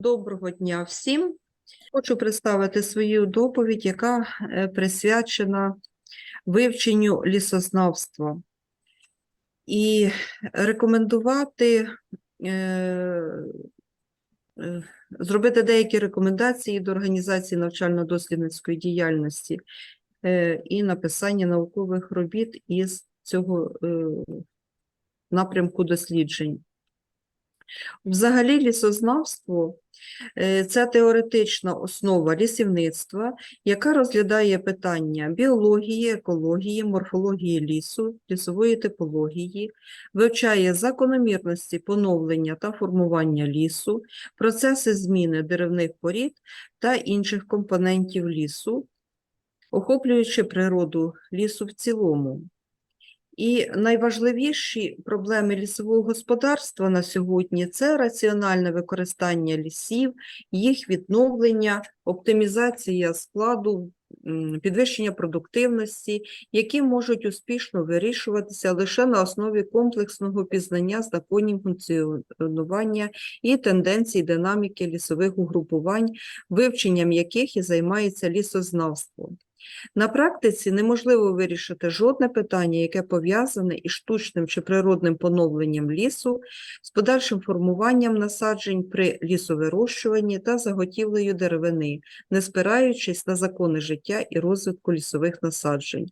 Доброго дня всім. Хочу представити свою доповідь, яка е, присвячена вивченню лісознавства. І рекомендувати, е, е, зробити деякі рекомендації до організації навчально-дослідницької діяльності і написання наукових робіт із цього напрямку досліджень. Взагалі, лісознавство е, це теоретична основа лісівництва, яка розглядає питання біології, екології, морфології лісу, лісової типології, вивчає закономірності поновлення та формування лісу, процеси зміни деревних порід та інших компонентів лісу, охоплюючи природу лісу в цілому. І найважливіші проблеми лісового господарства на сьогодні це раціональне використання лісів, їх відновлення, оптимізація складу, підвищення продуктивності, які можуть успішно вирішуватися лише на основі комплексного пізнання законів функціонування і тенденцій динаміки лісових угрупувань, вивченням яких і займається лісознавство. На практиці неможливо вирішити жодне питання, яке пов'язане із штучним чи природним поновленням лісу, з подальшим формуванням насаджень при лісовирощуванні та заготівлею деревини, не спираючись на закони життя і розвитку лісових насаджень.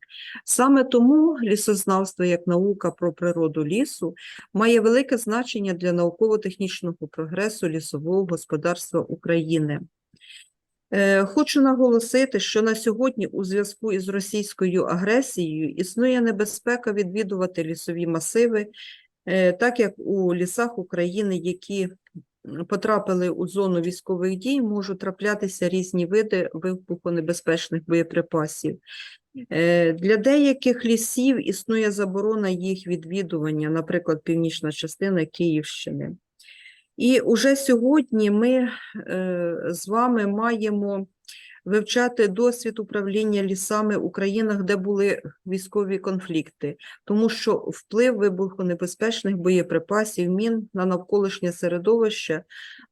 Саме тому лісознавство як наука про природу лісу має велике значення для науково-технічного прогресу лісового господарства України. Е, Хочу наголосити, що на сьогодні у зв'язку із російською агресією існує небезпека відвідувати лісові масиви, е, так як у лісах України, які потрапили у зону військових дій, можуть траплятися різні види вибухонебезпечних боєприпасів. Е, Для деяких лісів існує заборона їх відвідування, наприклад, північна частина Київщини. І уже сьогодні ми е, з вами маємо вивчати досвід управління лісами у країнах, де були військові конфлікти, тому що вплив вибухонебезпечних боєприпасів, мін на навколишнє середовище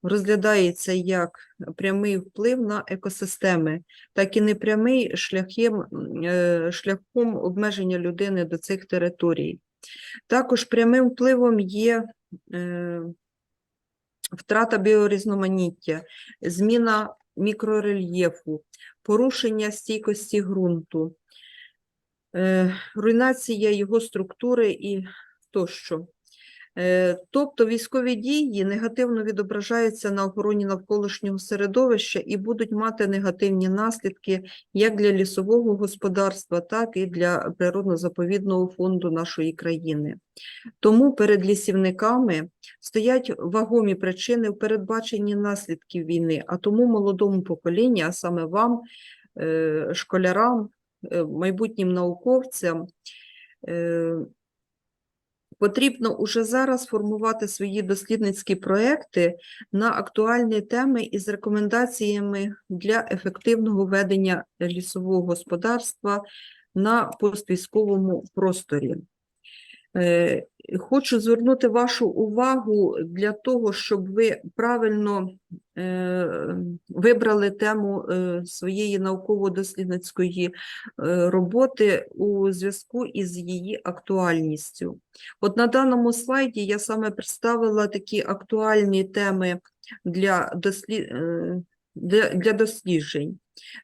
розглядається як прямий вплив на екосистеми, так і непрямий шляхом, е, шляхом обмеження людини до цих територій. Також прямим впливом є е, втрата біорізноманіття, зміна мікрорельєфу, порушення стійкості ґрунту, е, руйнація його структури і тощо. Е, Тобто військові дії негативно відображаються на охороні навколишнього середовища і будуть мати негативні наслідки як для лісового господарства, так і для природно-заповідного фонду нашої країни. Тому перед лісівниками стоять вагомі причини в передбаченні наслідків війни, а тому молодому поколінню, а саме вам, е, школярам, е, майбутнім науковцям, потрібно уже зараз формувати свої дослідницькі проекти на актуальні теми із рекомендаціями для ефективного ведення лісового господарства на поствійськовому просторі. Е, Хочу звернути вашу увагу для того, щоб ви правильно вибрали тему е, своєї науково-дослідницької е, роботи у зв'язку із її актуальністю. От на даному слайді я саме представила такі актуальні теми для, дослід... е, для, для досліджень.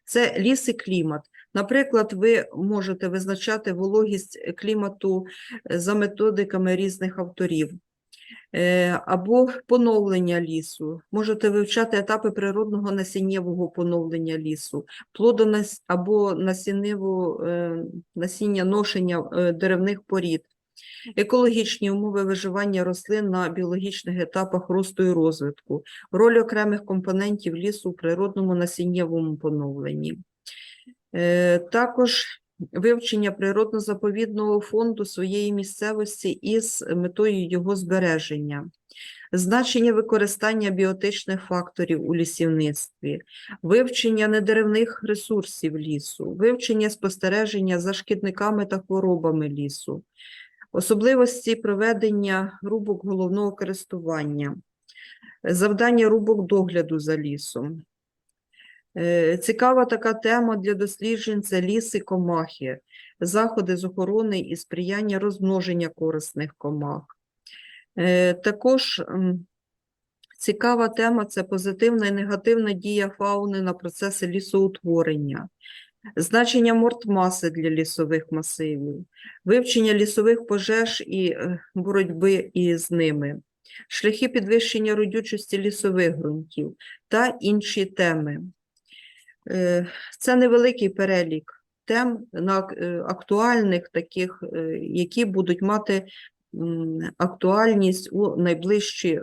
Це ліс і клімат. Наприклад, ви можете визначати вологість клімату е, за методиками різних авторів. Е, Або поновлення лісу. Можете вивчати етапи природного насіннєвого поновлення лісу, плодонас або насіннево, е, насіння ношення е, деревних порід, екологічні умови виживання рослин на біологічних етапах росту і розвитку, роль окремих компонентів лісу у природному насіннєвому поновленні. Також вивчення природно-заповідного фонду своєї місцевості із метою його збереження, значення використання біотичних факторів у лісівництві, вивчення недеревних ресурсів лісу, вивчення спостереження за шкідниками та хворобами лісу, особливості проведення рубок головного користування, завдання рубок догляду за лісом. Е, Цікава така тема для досліджень це ліси комахи, заходи з охорони і сприяння розмноження корисних комах. Е, Також цікава тема це позитивна і негативна дія фауни на процеси лісоутворення, значення мортмаси для лісових масивів, вивчення лісових пожеж і е, боротьби із ними, шляхи підвищення родючості лісових ґрунтів та інші теми. Е, Це невеликий перелік тем е, актуальних таких, е, які будуть мати актуальність у найближчі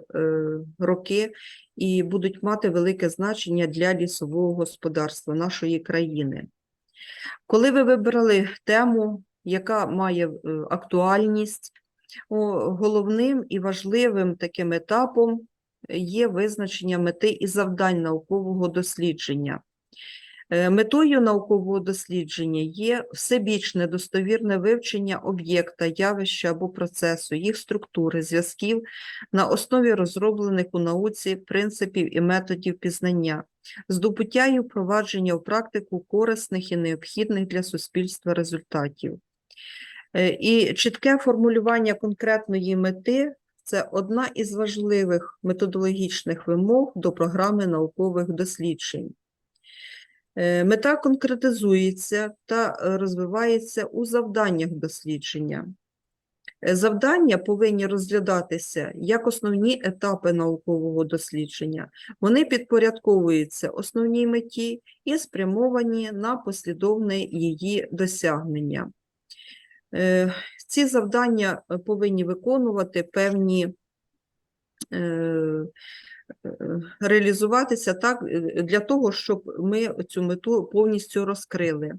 роки і будуть мати велике значення для лісового господарства нашої країни. Коли ви вибрали тему, яка має актуальність, головним і важливим таким етапом є визначення мети і завдань наукового дослідження. Е, Метою наукового дослідження є всебічне достовірне вивчення об'єкта, явища або процесу, їх структури, зв'язків на основі розроблених у науці принципів і методів пізнання, здобуття і впровадження в практику корисних і необхідних для суспільства результатів. Е, І чітке формулювання конкретної мети це одна із важливих методологічних вимог до програми наукових досліджень. Е, Мета конкретизується та е, розвивається у завданнях дослідження. Е, Завдання повинні розглядатися як основні етапи наукового дослідження. Вони підпорядковуються основній меті і спрямовані на послідовне її досягнення. Ці завдання повинні виконувати певні реалізуватися так е, для того, щоб ми цю мету повністю розкрили.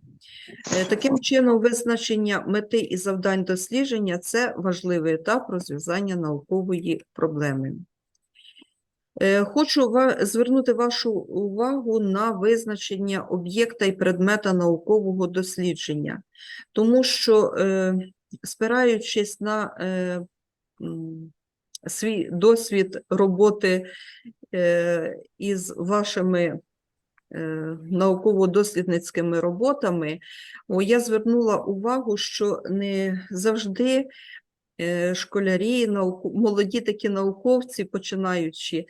Е, Таким чином, визначення мети і завдань дослідження це важливий етап розв'язання наукової проблеми. Е, Хочу звернути вашу увагу на визначення об'єкта і предмета наукового дослідження, тому що, е, спираючись на е, свій досвід роботи е, із вашими е, науково-дослідницькими роботами, я звернула увагу, що не завжди е, школярі, молоді такі науковці, починаючи,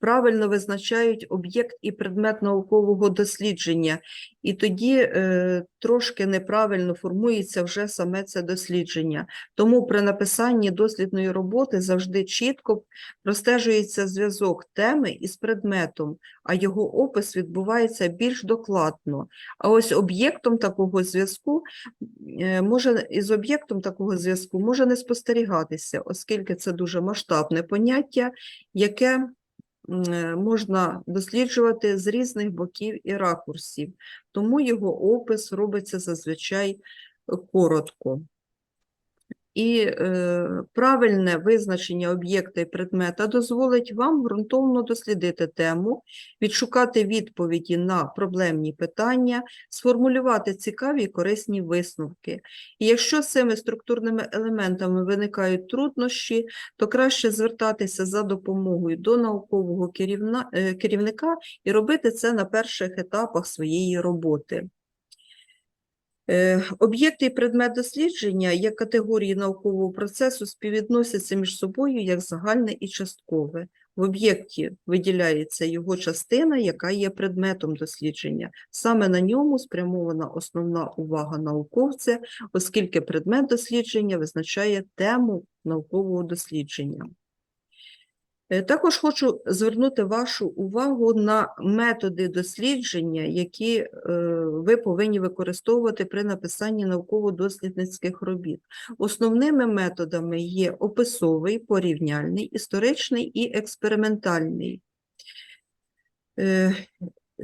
правильно визначають об'єкт і предмет наукового дослідження, і тоді е, трошки неправильно формується вже саме це дослідження. Тому при написанні дослідної роботи завжди чітко простежується зв'язок теми із предметом, а його опис відбувається більш докладно. А ось об'єктом такого зв'язку е, може із об'єктом такого зв'язку може не спостерігатися, оскільки це дуже масштабне поняття, яке можна досліджувати з різних боків і ракурсів, тому його опис робиться зазвичай е, коротко. І е, правильне визначення об'єкта і предмета дозволить вам ґрунтовно дослідити тему, відшукати відповіді на проблемні питання, сформулювати цікаві і корисні висновки. І якщо з цими структурними елементами виникають труднощі, то краще звертатися за допомогою до наукового керівна, е, керівника і робити це на перших етапах своєї роботи. Е, Об'єкти і предмет дослідження як категорії наукового процесу співвідносяться між собою як загальне і часткове. В об'єкті виділяється його частина, яка є предметом дослідження. Саме на ньому спрямована основна увага науковця, оскільки предмет дослідження визначає тему наукового дослідження. Е, Також хочу звернути вашу увагу на методи дослідження, які е, ви повинні використовувати при написанні науково-дослідницьких робіт. Основними методами є описовий, порівняльний, історичний і експериментальний. Е,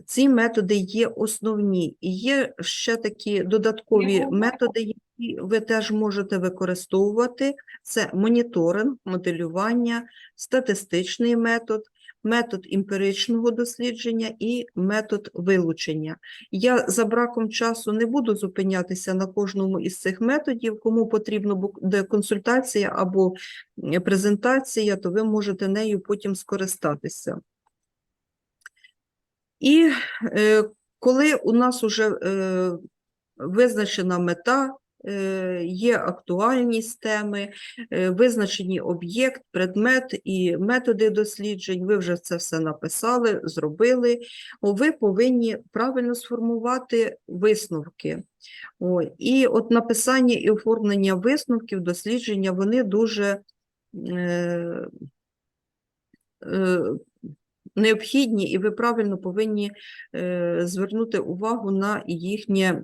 Ці методи є основні, і є ще такі додаткові методи, які ви теж можете використовувати. Це моніторинг, моделювання, статистичний метод, метод емпіричного дослідження і метод вилучення. Я за браком часу не буду зупинятися на кожному із цих методів. Кому потрібна буде консультація або презентація, то ви можете нею потім скористатися. І е, коли у нас вже е, визначена мета, є актуальність теми, е, визначені об'єкт, предмет і методи досліджень, ви вже це все написали, зробили, ви повинні правильно сформувати висновки. І от написання і оформлення висновків, дослідження, вони дуже е, е, необхідні, і ви правильно повинні е, звернути увагу на їхнє е,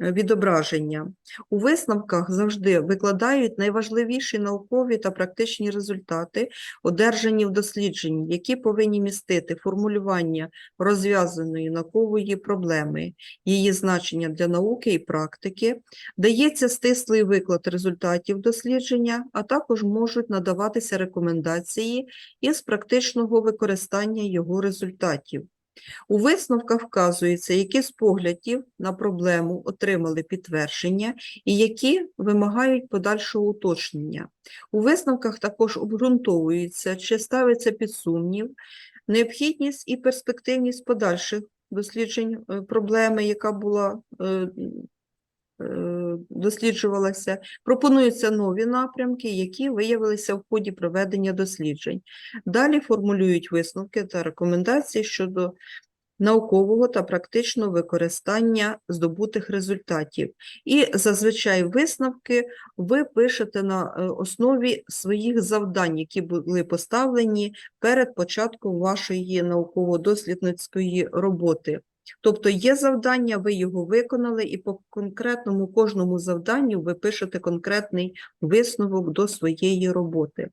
відображення. У висновках завжди викладають найважливіші наукові та практичні результати, одержані в дослідженні, які повинні містити формулювання розв'язаної наукової проблеми, її значення для науки і практики, дається стислий виклад результатів дослідження, а також можуть надаватися рекомендації із практичного використання його результатів. У висновках вказується, які з поглядів на проблему отримали підтвердження і які вимагають подальшого уточнення. У висновках також обґрунтовується, чи ставиться під сумнів необхідність і перспективність подальших досліджень е, проблеми, яка була е, досліджувалася, пропонуються нові напрямки, які виявилися в ході проведення досліджень. Далі формулюють висновки та рекомендації щодо наукового та практичного використання здобутих результатів. І зазвичай висновки ви пишете на е, основі своїх завдань, які були поставлені перед початком вашої науково-дослідницької роботи. Тобто є завдання, ви його виконали, і по конкретному кожному завданню ви пишете конкретний висновок до своєї роботи.